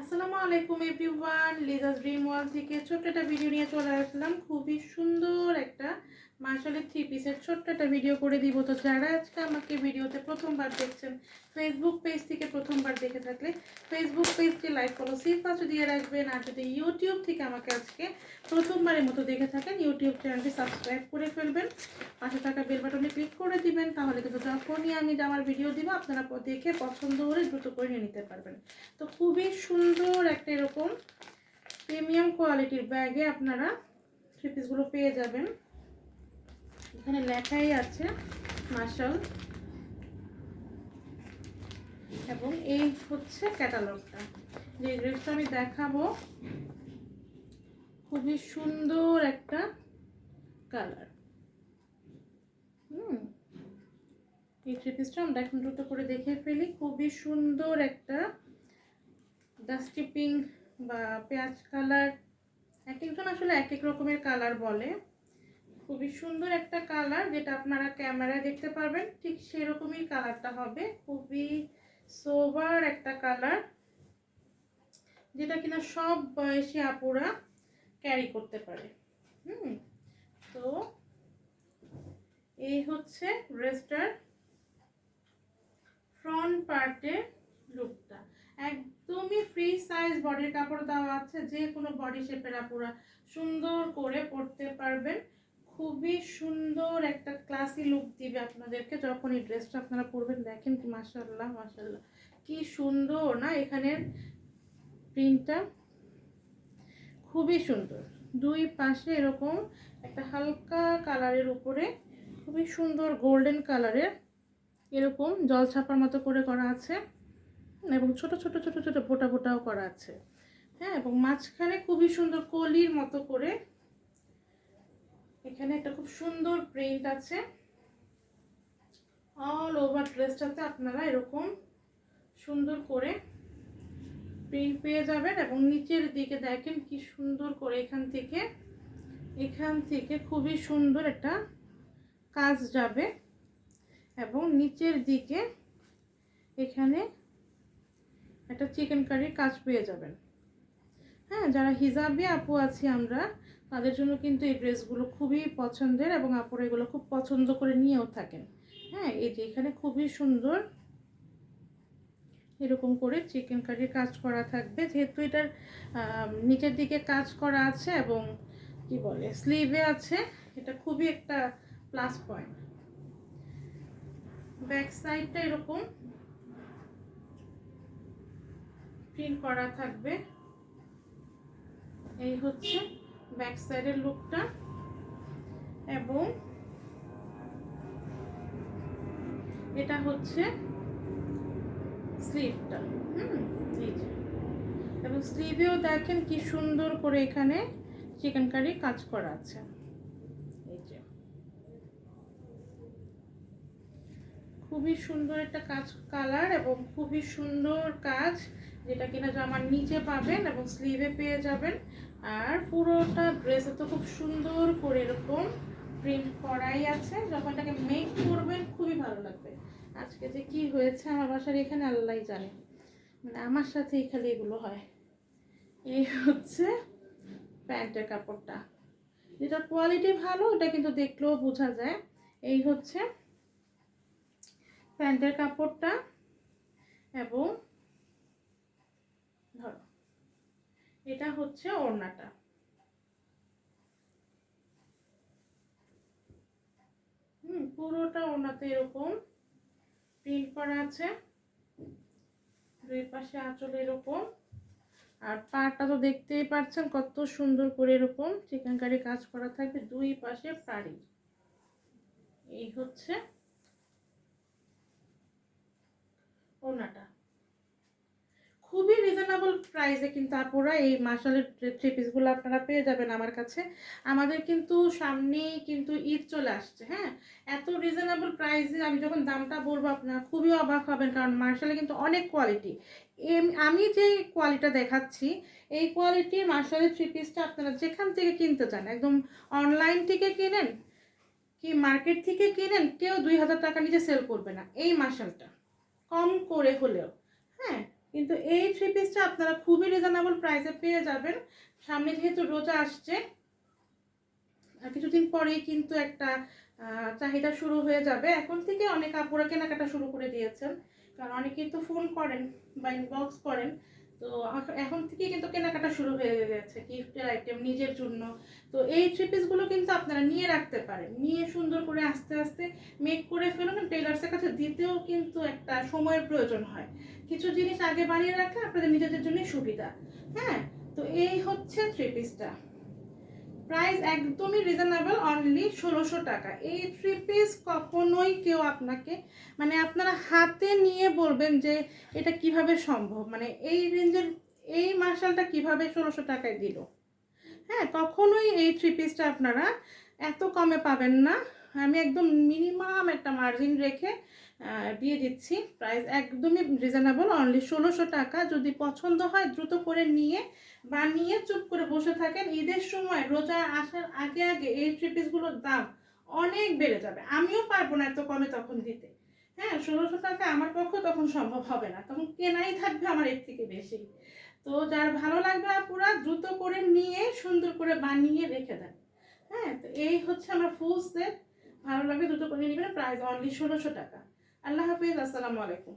আসসালামু আলাইকুম everyone Liza's dream ওয়াল থেকে ছোট্ট একটা ভিডিও নিয়ে চলে আসলাম। খুবই সুন্দর একটা মার্শালের থ্রি পিসের ছোট্ট একটা ভিডিও করে দিব। তো যারা আজকে আমাকে ভিডিওতে প্রথমবার দেখছেন ফেসবুক পেজ থেকে প্রথমবার দেখে থাকলে ফেসবুক পেজটি লাইক ফলো সিফ পাশে দিয়ে রাখবেন। আর যদি ইউটিউব থেকে আমাকে আজকে প্রথমবারের মতো দেখে থাকেন ইউটিউব চ্যানেলটি সাবস্ক্রাইব করে ফেলবেন। পাশে থাকা বেল বাটনে ক্লিক করে দিবেন, তাহলে কিন্তু যখনই আমি আমার ভিডিও দিব, আপনারা দেখে পছন্দ করে দ্রুত করে নিয়ে নিতে পারবেন। তো খুবই সুন্দর একটা এরকম প্রিমিয়াম কোয়ালিটির ব্যাগে আপনারা থ্রি পিসগুলো পেয়ে যাবেন। এখানে লেখাই আছে মার্শাল এবং এই হচ্ছে ক্যাটালগটা। যে ড্রেসটা আমি দেখাবো, খুবই সুন্দর একটা কালার। হুম। এই থ্রি পিসটা আমরা এখন দ্রুত করে দেখে ফেলি। খুবই সুন্দর একটা ডাস্টি পিঙ্ক বা পেঁয়াজ কালার। এক একজন আসলে এক এক রকমের কালার বলে। খুবই সুন্দর একটা কালার যেটা আপনারা ক্যামেরায় দেখতে পারবেন। ঠিক সেরকমই কালারটা হবে। খুবই সোবার একটা কালার যেটা কিনা সব বয়সী আপুরা ক্যারি করতে পারে। হুম, তো এই হচ্ছে ড্রেসটার ফ্রন্ট পার্টের লুকটা একদমই ফ্রি সাইজ বডির কাপড় দেওয়া আছে যে কোনো বডি শেপের আপুরা সুন্দর করে পরতে পারবেন। খুবই সুন্দর একটা ক্লাসি লুক দিবে আপনাদেরকে। যখন এই ড্রেসটা আপনারা পরবেন, দেখেন কি মাসাল্লাহ মাসাল্লাহ কি সুন্দর, না? এখানের প্রিন্টটা খুবই সুন্দর। দুই পাশে এরকম একটা হালকা কালারের উপরে, খুবই সুন্দর গোল্ডেন কালারের এরকম জল ছাপার মতো করে করা আছে এবং ছোট ছোট ছোট ছোট ফোটা ফোটাও করা আছে। হ্যাঁ এবং মাঝখানে খুবই সুন্দর কলির মতো করে এখানে একটা খুব সুন্দর প্রিন্ট আছে। অল ওভার ড্রেসটাতে আপনারা এরকম সুন্দর করে প্রিন্ট পেয়ে যাবেন এবং নিচের দিকে দেখেন কি সুন্দর করে এখান থেকে এখান থেকে খুবই সুন্দর একটা কাজ যাবে এবং নিচের দিকে এখানে একটা চিকেন কারির কাজ পেয়ে যাবেন। হ্যাঁ যারা হিজাবি আপু আছি আমরা তাদের জন্য কিন্তু এই ড্রেসগুলো খুবই পছন্দের এবং আপুরা এগুলো খুব পছন্দ করে নিয়েও থাকেন। হ্যাঁ এই যে এখানে খুবই সুন্দর এরকম করে চিকেন কারির কাজ করা থাকবে। যেহেতু এটার নিচের দিকে কাজ করা আছে এবং কি বলে স্লিভে আছে, এটা খুবই একটা প্লাস পয়েন্ট ব্যাক সাইডটা এরকম প্রিন্ট করা থাকবে। এই হচ্ছে ব্যাক সাইডের লুকটা এবং এটা হচ্ছে স্লিভটা। হুম এবং স্লিভেও দেখেন কি সুন্দর করে এখানে চিকেন কারি কাজ করা আছে। এই যে। খুবই সুন্দর একটা কাজ, কালার এবং খুবই সুন্দর কাজ যেটা কিনা জামার নিচে পাবেন এবং স্লিভে পেয়ে যাবেন। আর পুরোটা ড্রেসে তো খুব সুন্দর করে এরকম প্রিন্ট করাই আছে। যখন এটাকে মেক করবেন, খুবই ভালো লাগবে। আজকে যে কি হয়েছে আমার বাসার এখানে আল্লাহ জানে। মানে আমার সাথেই খালি এগুলো হয়। এই হচ্ছে প্যান্টের কাপড়টা। যেটার কোয়ালিটি ভালো ওটা কিন্তু দেখলেও বোঝা যায়। এই হচ্ছে প্যান্টের কাপড়টা এবং ধরো। এটা হচ্ছে ওড়নাটা। হুম, পুরোটা ওড়নাতে এরকম প্রিন্ট করা আছে। দুই পাশে আঁচল এরকম। আর পাটা তো দেখতেই পাচ্ছেন কত সুন্দর করে এরকম চিকেন কারি কাজ করা থাকবে দুই পাশে পাড়ি এই হচ্ছে ওনাটা খুবই রিজনেবল প্রাইসে কিন্তু আপুরা এই মাসালের থ্রি পিসগুলো আপনারা পেয়ে যাবেন আমার কাছে। আমাদের কিন্তু সামনেই কিন্তু ঈদ চলে আসছে হ্যাঁ? এত রিজনেবল প্রাইসে আমি যখন দামটা বলব, আপনারা খুবই অবাক হবেন, কারণ মার্শালে কিন্তু অনেক কোয়ালিটি আমি যে কোয়ালিটিটা দেখাচ্ছি, এই কোয়ালিটি মার্শালের থ্রি পিসটা আপনারা যেখান থেকে কিনতে চান, একদম অনলাইন থেকে কিনেন কি মার্কেট থেকে কিনেন, কেউ দুই হাজার টাকা নিচে সেল করবে না, এই মার্শালটা। কম করে হলেও হ্যাঁ? কিন্তু এই থ্রি পিসটা আপনারা খুবই রিজনেবল প্রাইসে পেয়ে যাবেন। সামনে যেহেতু রোজা আসছে, আর কিছুদিন পরেই কিন্তু একটা চাহিদা শুরু হয়ে যাবে। এখন থেকে অনেক আপুরা কেনাকাটা শুরু করে দিয়েছেন। কারণ অনেকেই তো ফোন করেন বা ইনবক্স করেন। তো এখ- এখন থেকে কিন্তু কেনাকাটা শুরু হয়ে গেছে, গিফটের আইটেম নিজের জন্য। তো এই থ্রি পিসগুলো কিন্তু আপনারা নিয়ে রাখতে পারেন। নিয়ে সুন্দর করে আস্তে আস্তে মেক করে ফেলুন। টেলার্সের কাছে দিতেও কিন্তু একটা সময়ের প্রয়োজন হয়। কিছু জিনিস আগে বানিয়ে রাখলে আপনাদের নিজেদের জন্যই সুবিধা। হ্যাঁ? তো এই হচ্ছে থ্রি পিসটা প্রাইস একদমই রিজনেবল অনলি ষোলোশো টাকা। এই থ্রি পিস কখনোই কেউ আপনাকে মানে আপনারা হাতে নিয়ে বলবেন যে এটা কীভাবে সম্ভব? মানে এই রেঞ্জের, এই মার্শালটা কীভাবে ষোলোশো টাকায় দিল? হ্যাঁ কখনোই এই থ্রি পিসটা আপনারা এত কমে পাবেন না। আমি একদম মিনিমাম একটা মার্জিন রেখে দিয়ে দিচ্ছি। প্রাইস একদমই রিজনেবল অনলি ষোলোশো টাকা। যদি পছন্দ হয়, দ্রুত করে নিয়ে, বানিয়ে চুপ করে বসে থাকেন। ঈদের সময় রোজা আসার আগে আগে এই থ্রি পিসগুলোর দাম অনেক বেড়ে যাবে। আমিও পারব না এত কমে তখন দিতে। হ্যাঁ ষোলোশো টাকা আমার পক্ষে তখন সম্ভব হবে না। তখন কেনাই থাকবে আমার এর থেকে বেশি। তো যার ভালো লাগবে আপুরা, দ্রুত করে নিয়ে, সুন্দর করে বানিয়ে রেখে দেন। হ্যাঁ তো এই হচ্ছে আমার ফুল সেট ভালো লাগবে দুটো করে নিবেন। প্রাইস অনলি ষোলোশো টাকা। আল্লাহ হাফিজ আসসালামু আলাইকুম।